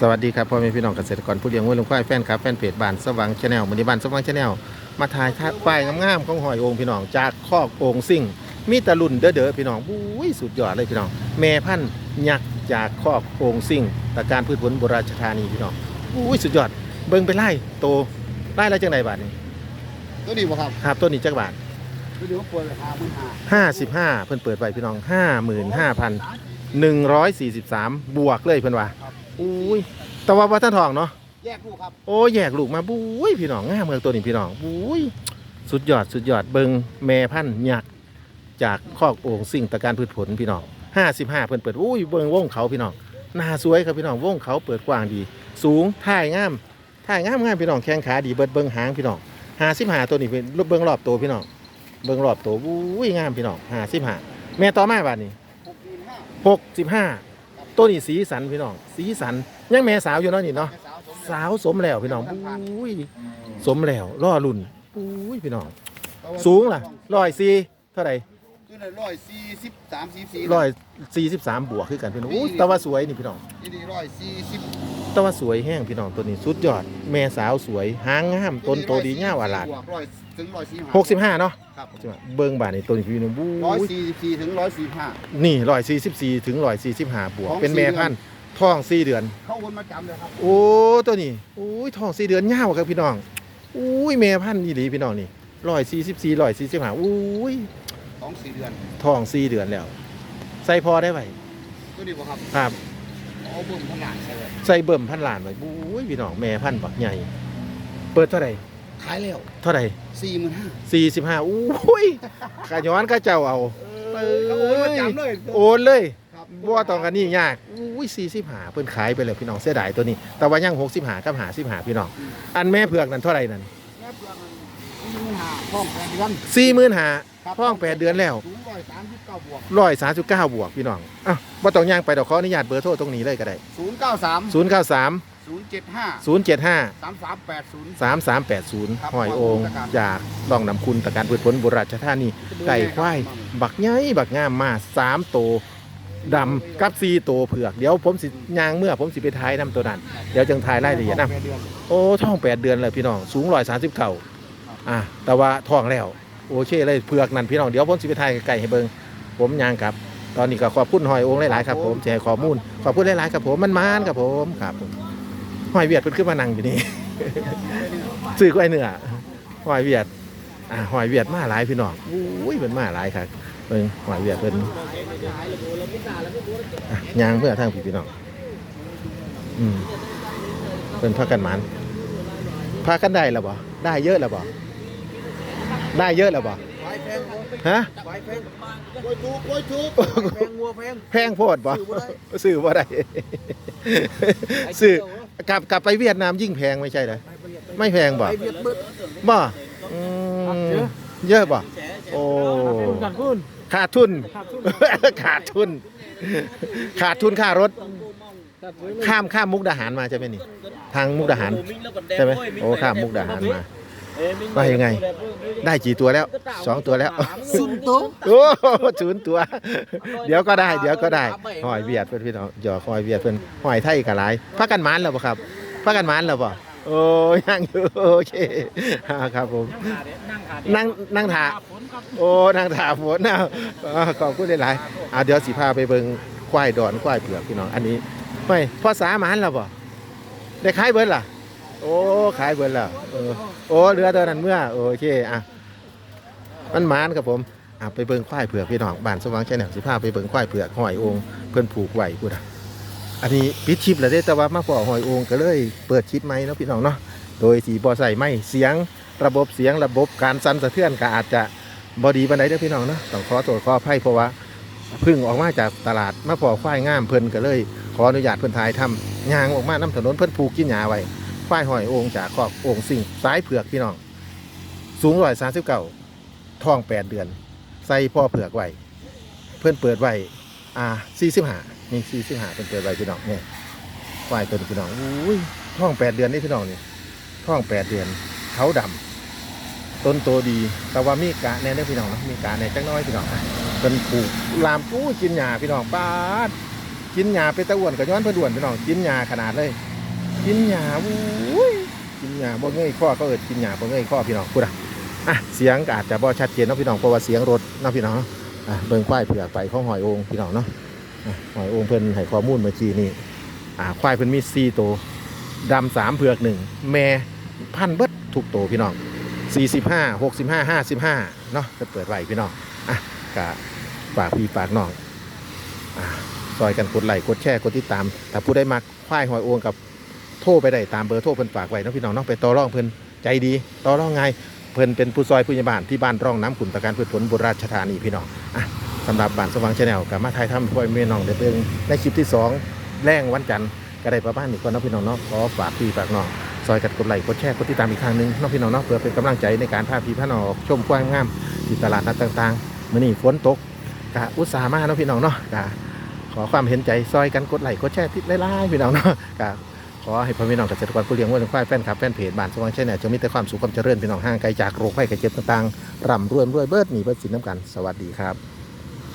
สวัสดีครับพ่อแม่พี่น้องเกษตรกรผู้เลี้ยงวัวลงควายแฟนครับแฟนเพจบ้านสว่างชาแนลมือนี้บ้านสว่างชาแนลมาถ่ายท่าควายงามๆของหอยโองพี่น้องจากคอกโองซิ่งมีตะลุ่นเด้อๆพี่น้องบุ้ยสุดยอดเลยพี่น้องแม่พันธุ์ยักษ์จากคอกโองซิ่งตะการพืชผลโบราณธานีพี่น้องบุ้ยสุดยอด เบิ่งไปไล่โตไล่แล้วจังไดบาทนี่ตัวนี้บ่ครับครับต้นนี้จักบาทตัวนี้ก็เปิดราคาหมื่นห้า55เพิ่นเปิดไว้พี่น้อง 55,143 บวกเลยเพิ่นว่าครับ อุ้ยแต่ว่าบ่ทันทองเนาะ แยกลูกครับโอ้แยกลูกมาบุ้ยพี่น้องงามเมืองตัวนี้พี่น้องบุ้ยสุดยอดสุดยอดเบิงแม่พันธุ์ยักษ์จากคอกโอ่งสิ่งตะการพืชผลพี่น้องห้าสิบห้าเพิ่นเปิดอุ้ยเบิงวงเขาพี่น้องหน้าสวยครับพี่น้องวงเขาเปิดกว้างดี สูงท่ายงามท่ายงามงามพี่น้องแข้งขาดีเบิดเบิงหางพี่น้องห้าสิบห้าตัวนี้เป็นเบิงรอบตัวพี่น้องเบิงรอบตัวบุ้ยงามพี่น้องห้าสิบห้าแม่ต่อมาบาดนี้ หกหมื่นห้าหกสิบห้าตัวนี้สีสันพี่น้องสีสันยังแม่สาวอยู่เนาะนี่เนาะแม่สาวสมสาวสมแล้วพี่น้องอุ้ยสมแล้วล่อรุ่นอุ้ยพี่น้อง สูงล่ะร้อยสี่เท่าไหร่ตัวนี้ร้อยสี่สิบสามสี่สี่ร้อยสี่สิบสามบวกคือกันพี่น้องอุ้ยแตะว่าสวยนี่พี่น้องที่นี่ร้อยสี่สิบ แตะว่าสวยแห้งพี่น้องตัวนี้สุดยอด แม่สาวสวยหางงามต้นโตดีเง่าอลาดบวกร้อยถึงร้อยสี่หกสิบห้าเนาะครับเบิ้งบาทนี่ตัวนี้พี่น้องร้อยอุ้ยสี่สิบสี่ถึงร้อยสี่ห้านี่ร้อยสี่สิบสี่ถึงร้อยสี่สิบห้าบวกท้องเป็นสี่แม่เดือนพันธุ์ท้องสี่เดือน เข้าวนมาจำเลยครับ โอ้ตัวนี้อุ้ยท้องสี่เดือนเง่าครับพี่น้องอุ้ยแม่พันธุ์นี่ดีพี่น้องนี่ร้อยสี่สิบสี่ร้อยสี่สิบห้าอุ้ยสองสี่เดือนท้องสี่เดือนแล้ว ใส่พอได้ไหมตัวนี้บ่ครับครับ เอาเบิ่มขนาดใช่เลยใส่เบิ่มพันล้านไว้บุ้ยพี่น้องแม่พันธุ์บักใหญ่ เปิดเท่าไหร่ขายแล้วเท่าไหร่สี่หมื่นห้าสี่สิบห้าอุ้ยขาย้อนก็เจ้าเอาเออเขาโอนมาจำเลยโอนเลยครับบ่ต้องกันนี่ยากอุ้ยสี่สิบห้าเพิ่นขายไปแล้วพี่น้องเสียดายตัวนี้ แต่ว่ายังหกสิบห้ากับหาสิบห้าพี่น้อง อันแม่เผือกนั่นเท่าไหร่นั่นแม่เปลือกมันสี่หมื่น ห้าพร้อมแปดเดือนสี่หมื่นห้าครับท้องแปดเดือนแล้วสูงร้อยสามสิบเก้าบวกร้อยสามสิบเก้าบวกพี่น้องอะบ่ต้องย่างไปดอกขออนุญาตเบอร์โทรตรงนี้เลยก็ได้ศูนย์เก้าสามศูนย์เก้าสามศูนย์เจ็ดห้าศูนย์เจ็ดห้าสามสามแปดศูนย์สามสามแปดศูนย์ครับหอยโองจากดองนำคุณตะการพืชผลบุราชธานีไก่ควายบักใหญ่บักงามมาสามโตวดำกับสี่โตวเผือก เดี๋ยวผมสิยางเมื่อผมสิไปทายน้ำตัวนั้น เดี๋ยวจังทายรายละเอียดนะโอ้ท้องแปดเดือนเลยพี่น้อง สูงร้อยสามสิบเข่า อะแต่ว่าท้องแล้ว โอเคเลยเผือกนั่นพี่น้องเดี๋ยวผมสิไปทายไก่ให้เบิงผมยางครับตอนนี้ก็ขอบคุณหอยโองหลายๆครับผมแชร์ข้อมูลขอบคุณหลายๆครับผมมันมานครับผมครับหอยเวียดเพิ่นขึ้นมานั่งอยู่นี่ซื้อกล้วยเนื้อหอยเวียดอ่าหอยเวียดมาหลายพี่น้องอุ้ยเป็นมาหลายครับเพิ่นหอยเวียดเพิ่นยางเพื่อทางพี่พี่น้องอืมเพิ่นพากันมันพากันได้แล้วบ่าได้เยอะแล้วบ่า ได้เยอะแล้วบ่ไฟแพงฮะไฟแพงกล้วยถูกกล้วยถูกแพงงัวแพงแพงโพดบ่ซื้อบ่ได้ซื้อบ่ได้ซื้อกลับกลับไปเวียดนามยิ่งแพงไม่ใช่เหรอไม่แพงบ่ไปเวียดเบิดบ่อืมเยอะบ่โอ้กันพูนขาดทุนขาดทุน ขาดทุนค่ารถ ข้ามข้ามมุกดาหารมาใช่ไหมนี่ ทางมุกดาหารใช่ไหมโอ้ข้ามมุกดาหารมา ว่ายังไง ได้กี่ตัวแล้วสองตัวแล้วสุนโตโอ้ศูนย์ตัว เดี๋ยวก็ได้ เดี๋ยวก็ได้หอยเวียดเพื่อนพี่น้องหยอกหอยเวียดเพื่อนหอยไทยกะหลายพักกันหมันแล้วบ่ครับพักกันหมันแล้วบ่โอ้ยังอยู่โอเคอ่าครับผมนั่งนั่งถาโอ้นั่งถาฝนนะอ่าขอบคุณหลายๆอ่าเดี๋ยวสิพาไปเบิ่งควายดอนควายเผือกพี่น้องอันนี้ไม่ภาษาหมันแล้วบ่ได้ขายเบิดล่ะ โอ้ขายเบิดแล้วเออโอ้เหลือตัวนั้นเมื่อโอเคอะมันมานครับผมอะไปเบิ่งควายเผือกพี่น้องบ้านสว่างแชนแนลสิพาไปเบิ่งควายเผือกหอยองค์เพิ่นผูกไหวพูดอะอันนี้ปิดชิปแล้วเด้แต่ว่ามาพอหอยองค์ก็เลยเปิดชิปไหมเนาะพี่น้องเนาะโดยสีบ่ใส่ไม้เสียงระบบเสียงระบบการสั่นสะเทือนก็อาจจะบอดีบันไดเด้อพี่น้องเนาะต้องขอโทษขออภัยเพราะว่าพึ่งออกมาจากตลาดมาพอควายงามเพิ่นก็เลย ขออนุญาตเพิ่นถ่ายทำยางออกมาน้ำถนนเพิ่นผูกกินหญ้าไว้ ควายหอยโองจากคอกโองสิ่งสายเผือกพี่น้อง สูงร้อยสาสิบเก้าท้องแปดเดือน ใส่พ่อเผือกไว้เพิ่อนเปิดไว้อ่าสี่สิบห้านี่สี่สิบห้าเพิ่นเปิดไว้พี่น้องเนี่ยควายตัวนี้พี่น้องอุ้ยท้องแปดเดือนนี่พี่น้องนี่ท้องแปดเดือนเขาดำต้นโตดี แต่ว่ามีกะแน่ได้พี่น้องนะมีกะแน่จักหน้อยพี่น้องเพิ่นปลูกลามปู้กินหญ้าพี่น้องป้าดกินหญ้าไปตะอ้วนก็ย้อนเพิ่นอ้วนพี่น้องกินหญ้าขนาดเลย กินหญ้าอุ้ยกินหญ้าบ่เงยข้อก็เอิดกินหญ้าบ่เงยข้อพี่น้องพูดอะอะเสียงอาจจะบ่ชัดเจนนะพี่น้องเพราะว่าเสียงรถนะพี่น้องเอะเบิ่งควายเผือกไปขอหอยโองพี่น้องเนาะหอยโองเพิ่นให้ข้อมูลเมื่อกี้นี่อ่าควายเพิ่นมี4ตัวดำสามเผือกหนึ่งแม่พันเบิดทุกตัวพี่น้อง45 65 55เนาะจะเปิดไว้พี่น้องอะก็ฝากพี่ฝากน้องอะซอยกันกดไลค์กดแชร์กดติดตาม ถ้าผู้ได้มักควายหอยโองกับ โทรไปได้ตามเบอร์โทรเพิ่นฝากไว้นะพี่น้องเนาะไปต่อรองเพิ่นใจดีต่อรองไงเพิ่นเป็นผู้ซอยผู้ใหญ่บ้านที่บ้านร่องน้ำขุนตะการพืชผลบุรีราชธานีพี่น้องอะสำหรับบ้านสว่างชาแนลกับมาถ่ายทำพ่อยเมน้องเดี๋ยวเบิ่งในคลิปที่สองแรงวันจันทร์ก็ได้ประมาณนี้ก่อนนะพี่น้องเนาะขอฝากพี่ฝากน้องซอยกันกดไลค์กดแชร์กดติดตามอีกครั้งหนึ่งน้องพี่น้องเนาะเพื่อเป็นกำลังใจในการพาพี่พาน้องอกชมกว้างงามที่ตลาดนัดต่างๆมื่อนี้ฝนตกกะอุตส่าห์มาเนาะพี่น้องเนาะกะขอความเห็นใจซอยกันกดไลค์กดแชร์ติดไล่ๆพี่น้องเนาะกะ ขอให้พ่อแม่น้องเกษตรกรผู้เลี้ยงวัวเลี้ยงควายแฟนคลับแฟนเพจบ้านสว่างแชนแนลจะมีแต่ความสุขความเจริญพี่น้องห่างไกลจากโรคภัยไข้เจ็บต่างๆร่ำรวยรวยเบิดหนีเบิดสินน้ำกันสวัสดีครับ